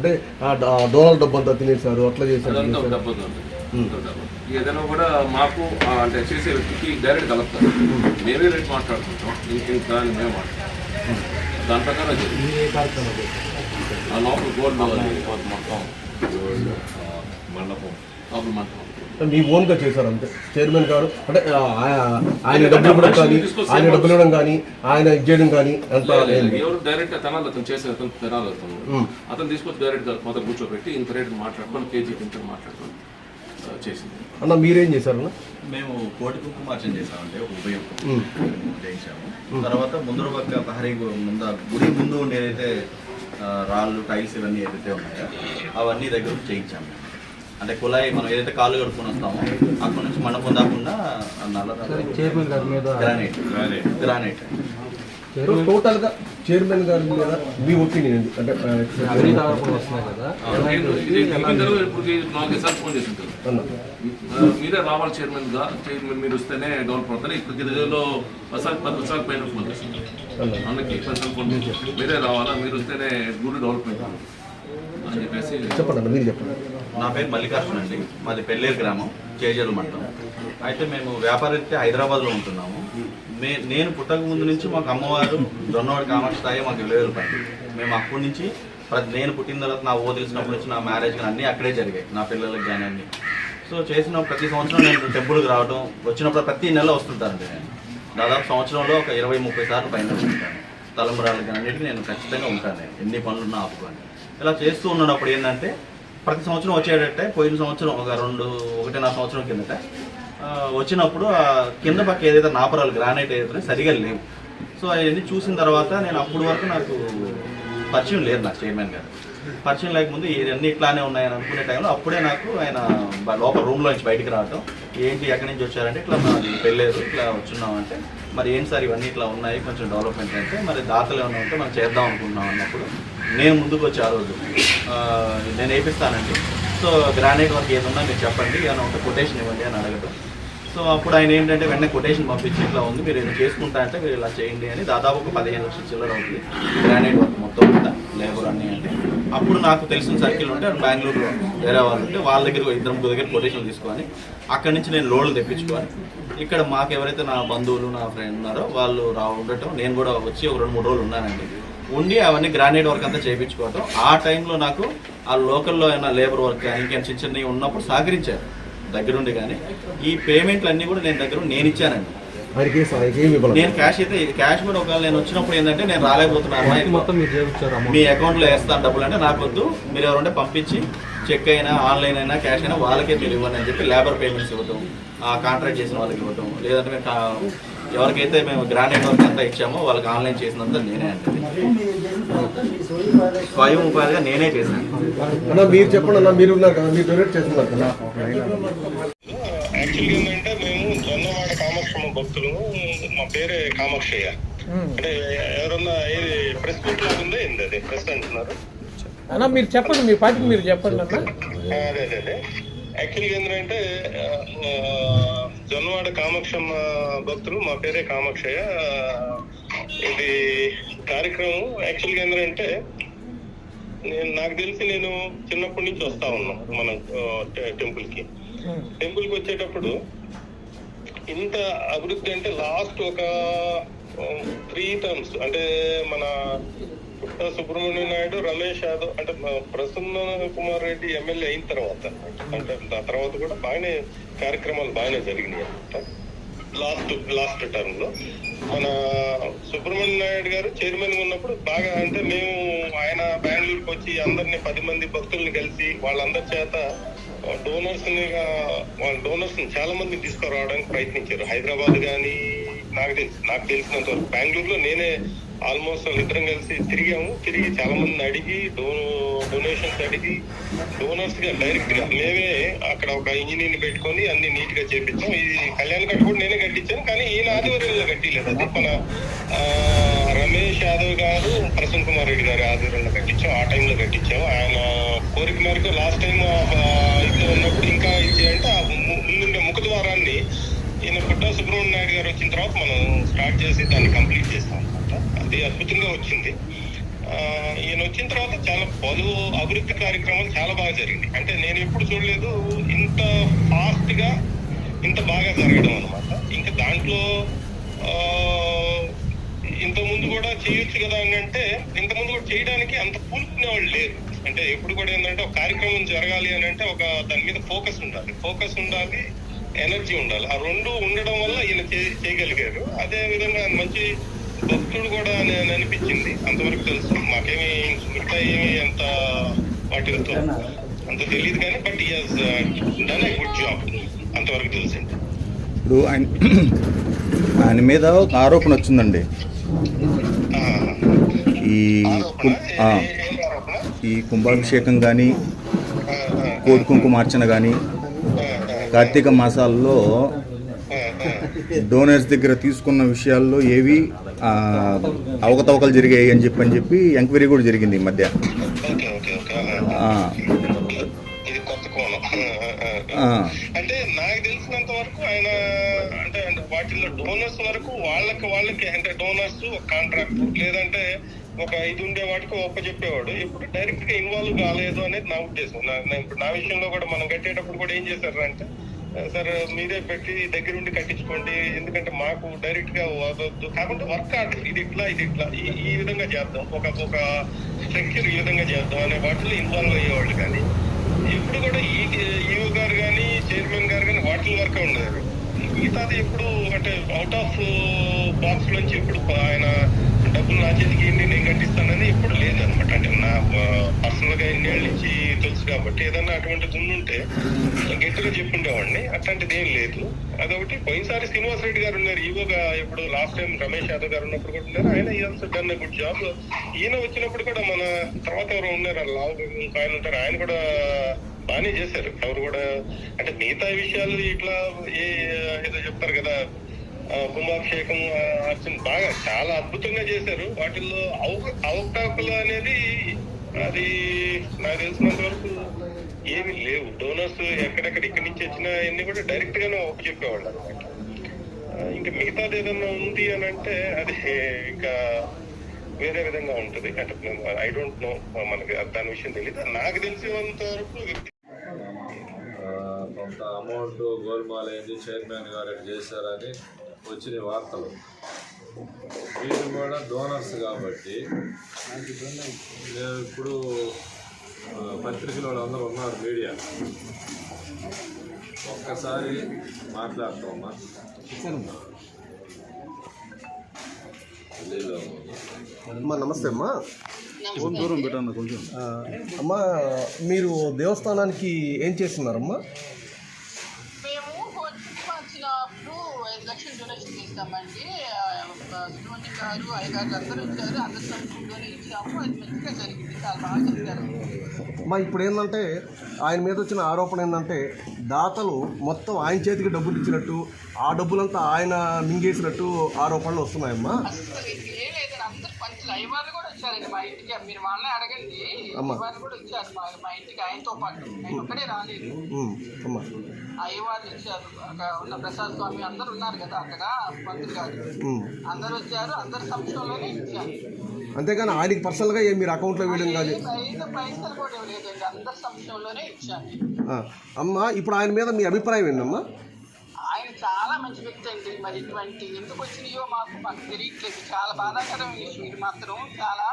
అంటే ఆ డ- ఆ డోనర్ డబ్బు అంతా తినేశారు అట్లా చేశారు. డబ్బుతో. ఏదైనా కూడా మాకు అంటే చేసే వ్యక్తికి డైరెక్ట్ కలుపుతారు. మేమే రేట్ మాట్లాడుకుంటాం. ఇంక మేము మాట్లాడుతాం దాని ప్రకారం లోపల గోల్డ్ మొత్తం. మండపం. లోపల మండపం. మీ ఓన్గా చేశారు అంతే. చైర్మన్ గారు అంటే ఆయన డబ్బులు ఇవ్వడం కానీ ఆయన డబ్బులు ఇవ్వడం కానీ ఆయన ఇది చేయడం కానీ అంత. ఎవరు డైరెక్ట్ తెనాలి అతను చేసే అతను తెనాలి అతను. అతను తీసుకొచ్చి డైరెక్ట్ మొదలు కూర్చోబెట్టి ఇంత రేట్ మాట్లాడుకొని కేజీ ఇంత మాట్లాడుకొని చేసింది. అన్న మీరేం చేశారన్న మేము కోటి కుంకుమార్చన చేసామంటే ఒక ఉభయం. చేయించాము తర్వాత ముందర పక్క ప్రహరీ ముంద గుడి ముందు ఉండే ఏదైతే ఆ, రాళ్ళు టైల్స్ ఇవన్నీ ఏదైతే ఉన్నాయో అవన్నీ దగ్గర చేయించాము. అంటే కుళాయి మనం ఏదైతే కాళ్ళు కడుక్కొని వస్తామో అక్కడ నుంచి మండపం దాకుండా నల్ల చైర్మన్ గారి మీద గ్రానైట్ గ్రానైట్ టోటల్గా చైర్మన్ గారి మీద మీ ఒపీనియన్ అంటే మీరే రావాలి చైర్మన్గా చైర్మన్ మీరు వస్తేనే అవుతారు. ఇప్పుడు ఇదిలో పది సార్లు పైన ఫోన్ చేసింటారు అన్న. అందుకే పది సార్లు ఫోన్ చేసి మీరే రావాలా? మీరు వస్తేనే గుడి డెవలప్మెంట్ అని చెప్పేసి చెప్పండి మీరు చెప్పండి. నా పేరు మల్లికార్జున అండి. మాది పెళ్ళేరు గ్రామం చేజర్ల మండలం. అయితే మేము వ్యాపారరీత్యా హైదరాబాద్లో ఉంటున్నాము. మే నేను పుట్టక ముందు నుంచి మాకు అమ్మవారు దొన్నవాడి కామాక్షి స్థాయి మాకు విలువలు పని మేము అప్పటి నుంచి ప్రతి నేను పుట్టిన తర్వాత నా ఓ తెలిసినప్పటి నుంచి నా మ్యారేజ్ కానీ అన్నీ అక్కడే జరిగాయి నా పిల్లలకి కానీ అన్నీ. సో చేసిన ప్రతి సంవత్సరం నేను టెంపుల్కి రావడం వచ్చినప్పుడు ప్రతి నెల వస్తుంటానండి నేను. దాదాపు సంవత్సరంలో ఒక ఇరవై ముప్పై సార్లు పైన ఉంటాను తలంబరాలకు కానీ అన్నిటికీ నేను ఖచ్చితంగా ఉంటాను నేను. ఎన్ని పనులున్నా ఆపుకొని. ఇలా చేస్తూ ఉన్నప్పుడు ఏంటంటే ప్రతి సంవత్సరం వచ్చేటట్టే పోయిన సంవత్సరం ఒక రెండు ఒకటిన్నర సంవత్సరం కిందట వచ్చినప్పుడు ఆ కింద పక్క ఏదైతే నాపరాలు గ్రానైట్ ఏదైతే సరిగా లేవు. సో అవన్నీ చూసిన తర్వాత నేను అప్పుడు వరకు నాకు పరిచయం లేదు నాకు చైర్మన్ గారు. పరిచయం లేకముందు ఇవన్నీ ఇట్లానే ఉన్నాయని అనుకునే టైంలో అప్పుడే నాకు ఆయన లోపల రూమ్లో నుంచి బయటికి రావటం ఏంటి ఎక్కడి నుంచి వచ్చారంటే ఇట్లా మాది పెళ్ళేరు ఇట్లా వచ్చున్నాం అంటే మరి ఏంటి సార్ ఇవన్నీ ఇట్లా ఉన్నాయి కొంచెం డెవలప్మెంట్ అంటే మరి దాతలు ఏమైనా ఉంటే మనం చేద్దాం అనుకుంటున్నాం అన్నప్పుడు నేను ముందుకు వచ్చి ఆ రోజు. నేను వేపిస్తానండి సో గ్రానైట్ వర్క్ ఏదన్నా మీరు చెప్పండి ఏమైనా ఉంటే కొటేషన్ ఇవ్వండి అని అడగటం. సో అప్పుడు ఆయన ఏంటంటే వెంటనే కొటేషన్ పంపించి ఇట్లా ఉంది మీరు ఏదో చేసుకుంటా అంటే మీరు ఇలా చేయండి అని దాదాపు ఒక పదిహేను లక్షల చిల్లర అవుతుంది గ్రానైట్ వర్క్ మొత్తం అంతా లేబర్ అన్నీ అంటే. అప్పుడు నాకు తెలిసిన సర్కిల్ ఉంటే బెంగళూరు వేరే వాళ్ళు ఉంటే వాళ్ళ దగ్గర ఇద్దరు ముగ్గురు దగ్గర కొటేషన్ తీసుకొని అక్కడి నుంచి నేను లోన్లు తెప్పించుకోవాలి. ఇక్కడ మాకు ఎవరైతే నా బంధువులు నా ఫ్రెండ్ ఉన్నారో వాళ్ళు రా ఉండటం నేను కూడా వచ్చి ఒక రెండు మూడు రోజులు ఉన్నానండి. ఉండి అవన్నీ గ్రానైట్ వర్క్ అంతా చేయించుకోవటం. ఆ టైంలో నాకు ఆ లోకల్లో ఏమైనా లేబర్ వర్క్ కానీ ఇంకేం చిన్న చిన్నవి ఉన్నప్పుడు సహకరించారు. దగ్గరుండి కానీ. ఈ పేమెంట్లు అన్నీ కూడా నేను దగ్గర నేను ఇచ్చానండి. నేను క్యాష్ అయితే క్యాష్ కూడా ఒకవేళ నేను వచ్చినప్పుడు ఏంటంటే నేను రాలేకపోతున్నాను. మీ అకౌంట్లో వేస్తాను డబ్బులు అంటే నాకు వద్దు. మీరు ఎవరంటే పంపించి చెక్ అయినా ఆన్లైన్ అయినా క్యాష్ అయినా వాళ్ళకే మీరు ఇవ్వండి అని చెప్పి లేబర్ పేమెంట్స్ ఇవ్వటం ఆ కాంట్రాక్ట్ చేసిన వాళ్ళకి ఇవ్వటం లేదంటే మేము ఎవరికైతే మేము గ్రానైట్ వర్క్ అంతా ఇచ్చామో వాళ్ళకి ఆన్లైన్ చేసినంత నేనే అంటే స్వయం ఉపాధిగా నేనే చేశాను. అన్న మీరు చెప్పండి అన్న మీరు ఉన్నారు కదా మీరు డొనేట్ చేస్తున్నారు కదా. ఏంటంటే మేము జొన్నవాడ కామాక్షమ్మ భక్తులు మా పేరే కామాక్షయ్య. అంటే ఎవరన్నా ఏది ప్రెస్ మీట్ లాగా ఉందా ఏంది అది? ప్రెస్ అంటున్నారు. అన్న మీరు చెప్పండి మీ పార్టీకి మీరు చెప్పండి అన్న. అదే యాక్చువల్గా ఏంటంటే జొన్నవాడ కామాక్షమ్మ భక్తులు మా పేరే కామాక్షయ్య. ఇది కార్యక్రమం. యాక్చువల్గా ఏంటంటే నేను నాకు తెలిసి నేను చిన్నప్పటి నుంచి వస్తా ఉన్నాం మన టెంపుల్కి టెంపుల్కి వచ్చేటప్పుడు ఇంత అభివృద్ధి అంటే లాస్ట్ ఒక త్రీ టర్మ్స్ అంటే మన సుబ్రహ్మణ్యం నాయుడు రమేష్ యాదవ్ అంటే ప్రసన్న కుమార్ రెడ్డి ఎమ్మెల్యే అయిన తర్వాత అంటే ఆ తర్వాత కూడా బాగానే కార్యక్రమాలు బాగానే జరిగినాయి అనమాట లాస్ట్ లాస్ట్ టర్మ్లో మన సుబ్రహ్మణ్య నాయుడు గారు చైర్మన్ ఉన్నప్పుడు బాగా అంటే మేము ఆయన బెంగళూరుకి వచ్చి అందరిని పది మంది భక్తుల్ని కలిసి వాళ్ళందరి చేత డోనర్స్ని వాళ్ళ డోనర్స్ని చాలా మంది తీసుకురావడానికి ప్రయత్నించారు. హైదరాబాద్ కానీ నాకు తెలిసి నాకు తెలిసినంత వరకు బెంగళూరులో నేనే ఆల్మోస్ట్ ఇద్దరం కలిసి తిరిగాము. తిరిగి చాలా మందిని అడిగి డో డొనేషన్స్ అడిగి డోనర్స్గా డైరెక్ట్గా మేమే అక్కడ ఒక ఇంజనీర్ పెట్టుకొని అన్ని నీట్గా చేపించాం. ఇది కళ్యాణ్ కట్ట కూడా నేనే కట్టించాను. కానీ ఈయన ఆధ్వర్యంలో కట్టిలేదు. అది మన రమేష్ యాదవ్ గారు ప్రసన్న కుమార్ రెడ్డి గారి ఆధ్వర్యంలో కట్టించాం. ఆ టైంలో కట్టించాము ఆయన కోరిక మేరకు లాస్ట్ టైం ఇంట్లో ఉన్నప్పుడు ఇంకా ఇచ్చేయంటే అంటే ము- ముందుండే ముఖ ద్వారాన్ని ఈయన పుట్టా సుబ్రహ్మణ్య నాయుడు గారు వచ్చిన తర్వాత మనం స్టార్ట్ చేసి దాన్ని కంప్లీట్ చేస్తాం అనమాట అది అద్భుతంగా వచ్చింది. ఈయన వచ్చిన తర్వాత చాలా పలు అభివృద్ధి కార్యక్రమాలు చాలా బాగా జరిగింది. అంటే నేను ఎప్పుడు చూడలేదు ఇంత ఫాస్ట్గా ఇంత బాగా జరగడం అనమాట ఇంకా దాంట్లో ఇంతకుముందు ఇంత ముందు కూడా చేయొచ్చు కదా అని అంటే ఇంత ముందు కూడా చేయడానికి అంత పూనుకునేవాళ్ళు లేరు. అంటే ఎప్పుడు కూడా ఏంటంటే ఒక కార్యక్రమం జరగాలి అని అంటే ఒక దాని మీద ఫోకస్ ఉండాలి. ఫోకస్ ఉండాలి ఎనర్జీ ఉండాలి. ఆ రెండు ఉండడం వల్ల ఈయన చేయగలిగారు అదే విధంగా మంచి భక్తుడు కూడా అని అని అనిపించింది. అంతవరకు తెలుసు. మాకేమి మిగతా ఏమి అంత వాటితో అంత తెలియదు కానీ but is done a good job అంతవరకు తెలిసింది. ఇప్పుడు ఆయన ఆయన మీద ఒక ఆరోపణ వచ్చిందండి. ఈ ఈ కుంభాభిషేకం కానీ కోడి కుంకుమార్చన కానీ కార్తీక మాసాల్లో. డోనర్స్ దగ్గర తీసుకున్న విషయాల్లో ఏవి అవకతవకలు జరిగాయి అని చెప్పి అని చెప్పి ఎంక్వైరీ కూడా జరిగింది ఈ మధ్య. అంటే నాకు తెలిసినంత వరకు ఆయన అంటే వాటిల్లో డోనర్స్ వరకు వాళ్ళకి వాళ్ళకి అంటే డోనర్స్ కాంట్రాక్ట్ లేదంటే ఒక ఇది ఉండే వాటికి ఒప్ప చెప్పేవాడు. ఇప్పుడు డైరెక్ట్గా ఇన్వాల్వ్ కాలేదు అనేది నా ఉద్దేశం. నా ఇప్పుడు నా విషయంలో కూడా మనం కట్టేటప్పుడు కూడా ఏం చేశారు అంటే సార్ మీరే పెట్టి దగ్గరుండి కట్టించుకోండి. ఎందుకంటే మాకు డైరెక్ట్గా వదొద్దు కాకుండా వర్క్ ఆర్డర్ ఇది ఇట్లా ఇది ఇట్లా. ఈ విధంగా చేద్దాం. ఒక ఒక స్ట్రక్చర్ ఈ విధంగా చేద్దాం అనే వాటిలో ఇన్వాల్వ్ అయ్యేవాళ్ళు కానీ ఇప్పుడు కూడా ఈ ఈఓ గారు కానీ చైర్మన్ గారు కానీ వాటిల్ వరకే ఉండేవారు మిగతాది ఎప్పుడు అంటే అవుట్ ఆఫ్ బాక్స్ నుంచి ఇప్పుడు ఆయన డబ్బులు నా చేతికి ఇన్ని నేను కట్టిస్తానని ఎప్పుడు లేదనమాట. అంటే నా పర్సనల్గా ఇన్నేళ్ళ నుంచి తెలుసు కాబట్టి ఏదన్నా అటువంటిది ఉండుంటే గట్టిగా చెప్పుండేవాడిని. అట్లాంటిది ఏం లేదు. అదొకటి. పోయినసారి శ్రీనివాస్ రెడ్డి గారు ఉన్నారు. ఈవోగా ఇప్పుడు లాస్ట్ టైం రమేష్ యాదవ్ గారు ఉన్నప్పుడు కూడా ఉన్నారు. ఆయన ఈ డన్ గుడ్ జాబ్ ఈయన వచ్చినప్పుడు కూడా మన తర్వాత ఎవరు ఉన్నారు. లావు ఆయన ఉంటారు. ఆయన కూడా బాగానే చేశారు. ఎవరు కూడా అంటే మిగతా విషయాలు ఇట్లా ఏ ఏదో చెప్తారు కదా. కుంభాభిషేకం ఆ, అర్చన బాగా చాలా అద్భుతంగా చేశారు. వాటిల్లో అవక అవకాశాలు అనేది అది నాకు తెలిసినంత వరకు ఏమి లేవు. డోనర్స్ ఎక్కడెక్కడ ఇక్కడి నుంచి వచ్చిన అన్ని కూడా డైరెక్ట్ గానే ఒక చెప్పేవాళ్ళు అనమాట ఇంకా మిగతాది ఏదన్నా ఉంది అని అంటే అది ఇంకా వేరే విధంగా ఉంటుంది. అంటే ఐ డోంట్ నో మనకి దాని విషయం తెలియదు నాకు తెలిసినంత వరకు కొంత అమౌంట్ గోల్మాల్ అయింది. చైర్మన్ గారు చేశారని వచ్చిన వార్తలు. వీళ్ళు కూడా డోనర్స్ కాబట్టి నేను ఇప్పుడు పత్రికలో అందరూ ఉన్నారు మీడియా. ఒక్కసారి అమ్మా నమస్తే అమ్మా. దూరం పెట్టండి కొంచెం. అమ్మా మీరు దేవస్థానానికి ఏం చేస్తున్నారమ్మా మేము హోటల్కి వచ్చినప్పుడు ఐదు లక్షలు ఆ, సుబ్రహ్మణ్యం గారు అయ్యగారు అందరూ వచ్చారు. అందరు సంతృప్తిగానే ఇచ్చాము. అది మంచిగా జరిగింది. చాలా బాగా జరిగారు అమ్మా ఇప్పుడు ఏంటంటే ఆయన మీద వచ్చిన ఆరోపణ ఏంటంటే దాతలు మొత్తం ఆయన చేతికి డబ్బులు ఇచ్చినట్టు ఆ డబ్బులంతా ఆయన మింగేసినట్టు ఆరోపణలు వస్తున్నాయమ్మా. అసలు ఇది ఏం లేదండి. అందరు పంచులు అయ్యవాళ్ళు కూడా వచ్చారండి మా ఇంటికి. మీరు వాళ్ళనే అడగండి. అమ్మా. అయ్యవాళ్ళు కూడా వచ్చారు మా మా ఇంటికి. ఆయనతో పాటు. ఆయన ఒక్కడే రాలేదు. ఉమ్, అమ్మా. అయ్యవాళ్ళు అక్కడ ఉన్న ప్రసాద్ స్వామి అందరు ఉన్నారు కదా అక్కడ పంతులు గారు. అందరు వచ్చారు అందరి సమక్షంలోనే ఇచ్చారు. అంతేగాని ఆయనకి పర్సనల్గా ఏం మీరు అకౌంట్లో వేయడం కాదు పైసలు కూడా ఇవ్వలేదండి అందరి ఇచ్చాను ఆ, అమ్మా ఇప్పుడు ఆయన మీద మీ అభిప్రాయం ఏంటమ్మా ఆయన చాలా మంచి వ్యక్తి అండి మరి ఇటువంటి ఎందుకు వచ్చినాయో మాకు మాకు తెలియట్లేదు. చాలా బాధాకరం ఇది మాత్రం చాలా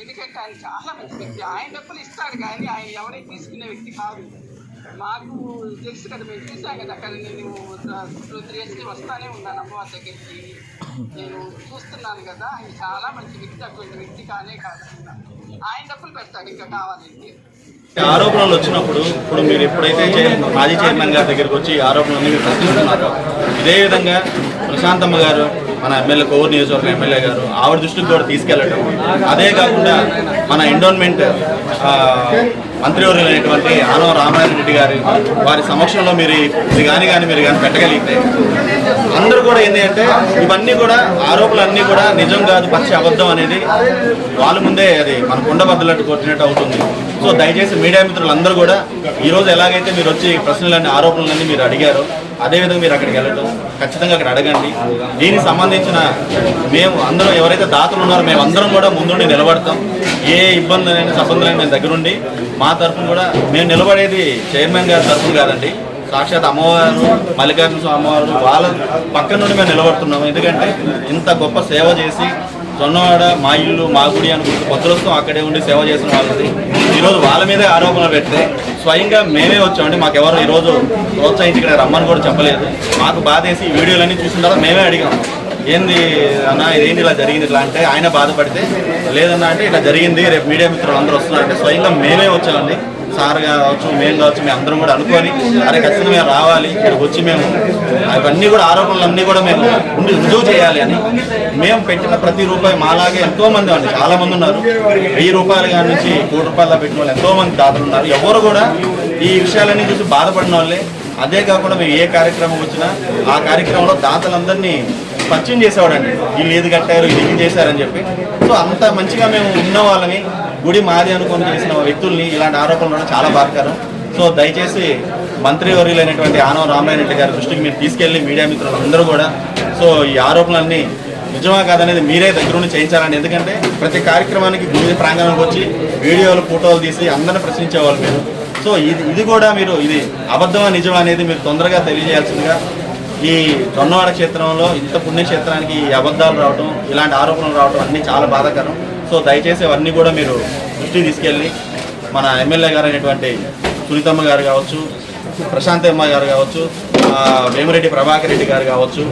ఎందుకంటే ఆయన చాలా మంచి వ్యక్తి. ఆయన డబ్బులు ఇస్తాడు కానీ ఆయన ఎవరైనా తీసుకునే వ్యక్తి కాదు. మాకు తెలుసు కదా మేము చూసాం కదా అక్కడ నేను టూ త్రీ ఇయర్స్కి వస్తానే ఉన్నాను అమ్మవారి దగ్గరికి. నేను చూస్తున్నాను కదా ఆయన చాలా మంచి వ్యక్తి అటువంటి వ్యక్తి కానే కాదు. ఆయన డబ్బులు పెడతాడు ఇంకా కావాలంటే. ఆరోపణలు వచ్చినప్పుడు ఇప్పుడు మీరు ఎప్పుడైతే మాజీ చైర్మన్ గారి దగ్గరికి వచ్చి ఆరోపణలన్నీ మీరు ప్రశ్నిస్తున్నారో ఇదే విధంగా ప్రశాంతమ్మ గారు మన ఎమ్మెల్యే కోవూరు నియోజకవర్గం ఎమ్మెల్యే గారు ఆవిడ దృష్టికి కూడా తీసుకెళ్ళటం. అదే కాకుండా మన ఎండోన్మెంట్ మంత్రివర్యులైనటువంటి ఆనవ రామారాయణ రెడ్డి గారి వారి సమక్షంలో మీరు ఇది కానీ కానీ మీరు కానీ పెట్టగలిగితే. అందరూ కూడా ఏంటి అంటే ఇవన్నీ కూడా ఆరోపణలన్నీ కూడా నిజం కాదు పచ్చి అబద్ధం అనేది వాళ్ళ ముందే అది మన కుండబద్దలట్టు కొట్టినట్టు అవుతుంది. సో దయచేసి మీడియా మిత్రులందరూ కూడా ఈ రోజు ఎలాగైతే మీరు వచ్చి ప్రశ్నలన్నీ ఆరోపణలన్నీ మీరు అడిగారో అదేవిధంగా మీరు అక్కడికి వెళ్ళటం ఖచ్చితంగా అక్కడ అడగండి. దీనికి సంబంధించిన మేము అందరం ఎవరైతే దాతలు ఉన్నారో మేము అందరం కూడా ముందుండి నిలబడతాం. ఏ ఇబ్బంది అయినా సబ్బందులైనా మేము దగ్గరుండి మా తరఫున కూడా మేము నిలబడేది చైర్మన్ గారి తరఫున కాదండి. సాక్షాత్ అమ్మవారు మల్లికార్జున స్వామి అమ్మవారు వాళ్ళ పక్క నుండి మేము నిలబడుతున్నాము ఎందుకంటే ఇంత గొప్ప సేవ చేసి సొన్నవాడ మా ఇల్లు మా గుడి అనుకుంటూ భద్రత్వం అక్కడే ఉండి సేవ చేసిన వాళ్ళది. ఈరోజు వాళ్ళ మీదే ఆరోపణలు పెడితే స్వయంగా మేమే వచ్చామండి. మాకు ఈరోజు ప్రోత్సహించి ఇక్కడ రమ్మని కూడా చెప్పలేదు. మాకు బాధేసి ఈ వీడియోలన్నీ చూసిన తర్వాత మేమే అడిగాం. ఏంది అన్న ఇదేంటి ఇలా జరిగింది ఇట్లా అంటే ఆయన బాధపడితే లేదన్నా అంటే ఇట్లా జరిగింది రేపు మీడియా మిత్రులు అందరూ వస్తున్నారంటే స్వయంగా మేమే వచ్చామండి. సార్ కావచ్చు మేము కావచ్చు మేము అందరం కూడా అనుకొని అరే ఖచ్చితంగా మేము రావాలి ఇక్కడికి వచ్చి మేము అవన్నీ కూడా ఆరోపణలు అన్నీ కూడా మేము ఉండి రుజువు చేయాలి అని మేము పెట్టిన ప్రతి రూపాయి మాలాగే ఎంతో మంది అండి చాలా మంది ఉన్నారు. వెయ్యి రూపాయల కాడి నుంచి కోటి రూపాయల పెట్టిన వాళ్ళు ఎంతో మంది దాతలు ఉన్నారు. ఎవరు కూడా ఈ విషయాలన్నీ చూసి బాధపడిన వాళ్ళే. అదే కాకుండా మేము ఏ కార్యక్రమం వచ్చినా ఆ కార్యక్రమంలో దాతలందరినీ పరిచయం చేసేవాడండి. వీళ్ళు ఏది కట్టారు ఇది చేశారని చెప్పి. సో అంత మంచిగా మేము ఉన్న వాళ్ళని గుడి మాది అనుకొని చేసిన వ్యక్తుల్ని ఇలాంటి ఆరోపణలు ఉండడం చాలా బాధకరం. సో దయచేసి మంత్రివర్యులైనటువంటి ఆనవ రామాయణ రెడ్డి గారి దృష్టికి మీరు తీసుకెళ్ళి మీడియా మిత్రులందరూ కూడా సో ఈ ఆరోపణలన్నీ నిజమా కాదనేది మీరే దగ్గరుండి చేయించాలండి. ఎందుకంటే ప్రతి కార్యక్రమానికి గుడి ప్రాంగణంకి వచ్చి వీడియోలు ఫోటోలు తీసి అందరిని ప్రశ్నించేవాళ్ళు మీరు. సో ఇది ఇది కూడా మీరు ఇది అబద్ధమా నిజమా అనేది మీరు తొందరగా తెలియజేయాల్సిందిగా ఈ జొన్నవాడ క్షేత్రంలో ఇంత పుణ్యక్షేత్రానికి ఈ అబద్ధాలు రావడం ఇలాంటి ఆరోపణలు రావడం అన్నీ చాలా బాధాకరం. సో దయచేసి అవన్నీ కూడా మీరు దృష్టికి తీసుకెళ్ళి మన ఎమ్మెల్యే గారు అయినటువంటి సునీతమ్మ గారు కావచ్చు ప్రశాంతమ్మ గారు కావచ్చు వేమిరెడ్డి ప్రభాకర్ రెడ్డి గారు కావచ్చు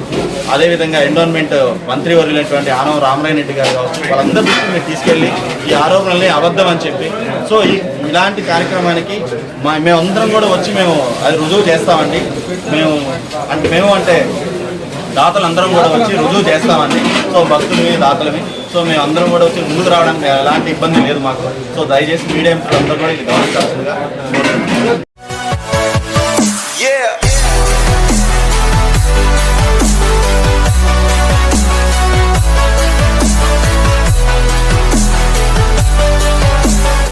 అదేవిధంగా ఎండోన్మెంట్ మంత్రివర్యులైనటువంటి ఆనవ రామరాయణ రెడ్డి గారు కావచ్చు వాళ్ళందరి దృష్టికి మీరు తీసుకెళ్ళి ఈ ఆరోపణల్ని అబద్ధం అని చెప్పి. సో ఈ ఇలాంటి కార్యక్రమానికి మా మేమందరం కూడా వచ్చి మేము అది రుజువు చేస్తామండి. మేము అంటే మేము అంటే దాతలు అందరం కూడా వచ్చి రుజువు చేస్తామండి. సో భక్తులవి దాతలవి సో మేము అందరం కూడా వచ్చి ముందుకు రావడానికి ఎలాంటి ఇబ్బంది లేదు మాకు. సో దయచేసి మీడియా అందరూ కూడా ఇది గమనించాల్సిందిగా